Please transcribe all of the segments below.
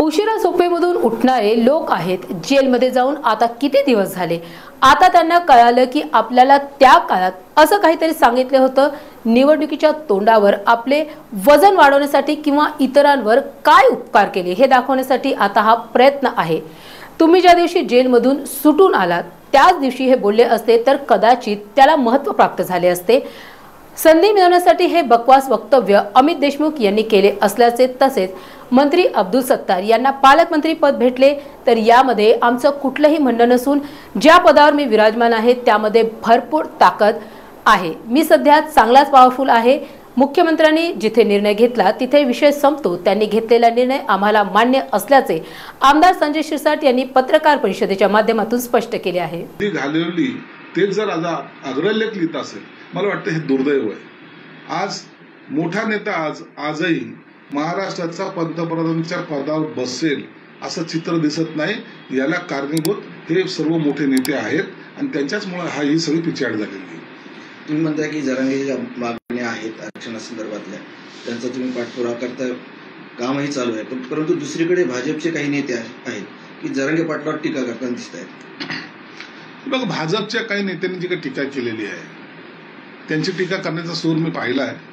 उशिरा झोपेमधून उठणारे लोक आहेत. जेलमध्ये जाऊन आता किती दिवस झाले? आता त्यांना कळालं की आपल्याला त्या काळात असं काहीतरी सांगितलं होतं. निवडणुकीच्या तोंडावर आपले वजन वाढवण्यासाठी किंवा इतरांवर काय उपकार केले हे दाखवण्यासाठी आता हा प्रयत्न आहे. तुम्ही ज्या दिवशी जेलमधून सुटून आलात त्याच दिवशी हे बोलले असते तर कदाचित त्याला महत्त्व प्राप्त झाले असते. संधी मिळवण्यासाठी हे बकवास वक्तव्य अमित देशमुख यांनी केले असल्याचे तसेच मंत्री अब्दुल सत्तार यांना पालकमंत्री पद भेटले तर यामध्ये आमचं कुठलंही म्हणणं नसून ज्या पदावर मी विराजमान आहे त्यामध्ये भरपूर ताकद आहे. मी सध्या चांगलाच पॉवरफुल आहे. मुख्यमंत्र्यांनी जिथे निर्णय घेतला तिथे विषय संपतो. त्यांनी घेतलेला निर्णय आम्हाला मान्य असल्याचे आमदार संजय शिरसाट यांनी पत्रकार परिषदेच्या माध्यमातून स्पष्ट केले आहे. घालवली तेच जर आता अग्रलेख लिहित असेल मला वाटतं हे दुर्दैव आहे. आज मोठा नेता आज आजही महाराष्ट्राचा पंतप्रधानांच्या पदावर बसेल असं चित्र दिसत नाही. याला कारणीभूत हे सर्व मोठे नेते आहेत आणि त्यांच्याचमुळे हा ही सगळी पिछाड झालेली आहे. तुम्ही म्हणताय की जरांगीच्या मागण्या आहेत आरक्षणासंदर्भातल्या. त्यांचा तुम्ही पाठपुरावा करता कामही चालू आहे. पण परंतु दुसरीकडे भाजपचे काही नेते आहे- आहेत की जरांगे पाटलावर टीका करताना दिसत आहेत. बघ भाजपच्या काही नेत्यांनी जी काही टीका केलेली आहे त्यांची टीका करण्याचा सूर मी पाहिला आहे.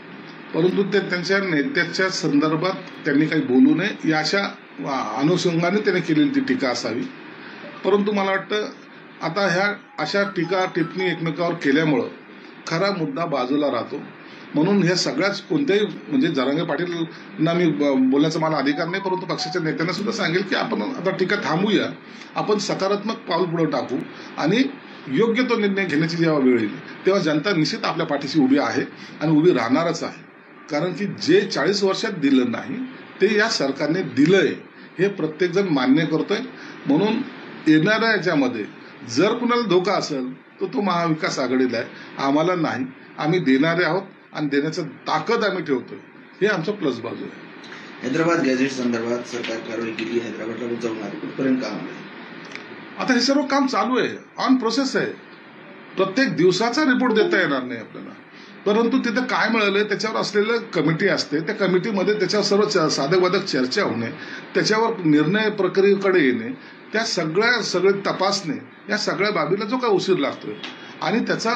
परंतु ते त्यांच्या नेत्याच्या संदर्भात त्यांनी काही बोलू नये. या अशा अनुषंगाने त्यांनी केलेली ती टीका असावी. परंतु मला वाटतं आता ह्या अशा टीका टिप्पणी एकमेकावर केल्यामुळं खरा मुद्दा बाजूला राहतो. म्हणून हे सगळ्याच कोणत्याही म्हणजे जरांगे पाटीलना मी बोलण्याचा मला अधिकार नाही परंतु पक्षाच्या नेत्यांना सुद्धा सांगेल की आपण आता टीका थांबूया. आपण सकारात्मक पाऊल पुढे टाकू आणि योग्य तो निर्णय घेण्याची जेव्हा वेळ येईल तेव्हा जनता निश्चित आपल्या पाठीशी उभी आहे आणि उभी राहणारच आहे. कारण की जे चाळीस वर्षात दिलं नाही ते या सरकारने दिलंय. हे प्रत्येकजण मान्य करतोय. म्हणून येणाऱ्या याच्यामध्ये जर कुणाला धोका असेल तर तो महाविकास आघाडीला आहे. आम्हाला नाही. आम्ही देणारे आहोत आणि देण्याचं ताकद आम्ही ठेवतोय. हे आमचं प्लस बाजू आहे. हैदराबाद गॅझेट संदर्भात सरकार कारवाई केली हैदराबादला जाऊन कुठपर्यंत काम आहे? आता हे सर्व काम चालू आहे. ऑन प्रोसेस आहे. प्रत्येक दिवसाचा रिपोर्ट देता येणार नाही आपल्याला. परंतु तिथं काय मिळालं त्याच्यावर असलेलं कमिटी असते. त्या कमिटीमध्ये त्याच्यावर सर्व च- साधकबाधक चर्चा होणे त्याच्यावर निर्णय प्रक्रियेकडे येणे त्या सगळ्या सगळे तपासणे या सगळ्या बाबीला जो काय उशीर लागतोय. आणि त्याचा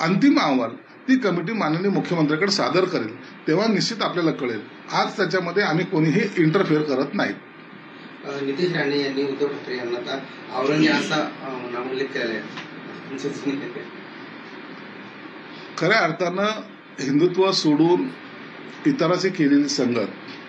अंतिम अहवाल ती कमिटी माननीय मुख्यमंत्र्याकडे सादर करेल. तेव्हा निश्चित आपल्याला कळेल. आज त्याच्यामध्ये आम्ही कोणीही इंटरफेअर करत नाहीत. नितेश राणे यांनी उद्धव ठाकरे यांना आता असा नामोल्लेख आहे. खऱ्या अर्थानं हिंदुत्व सोडून इतराची केलेली संगत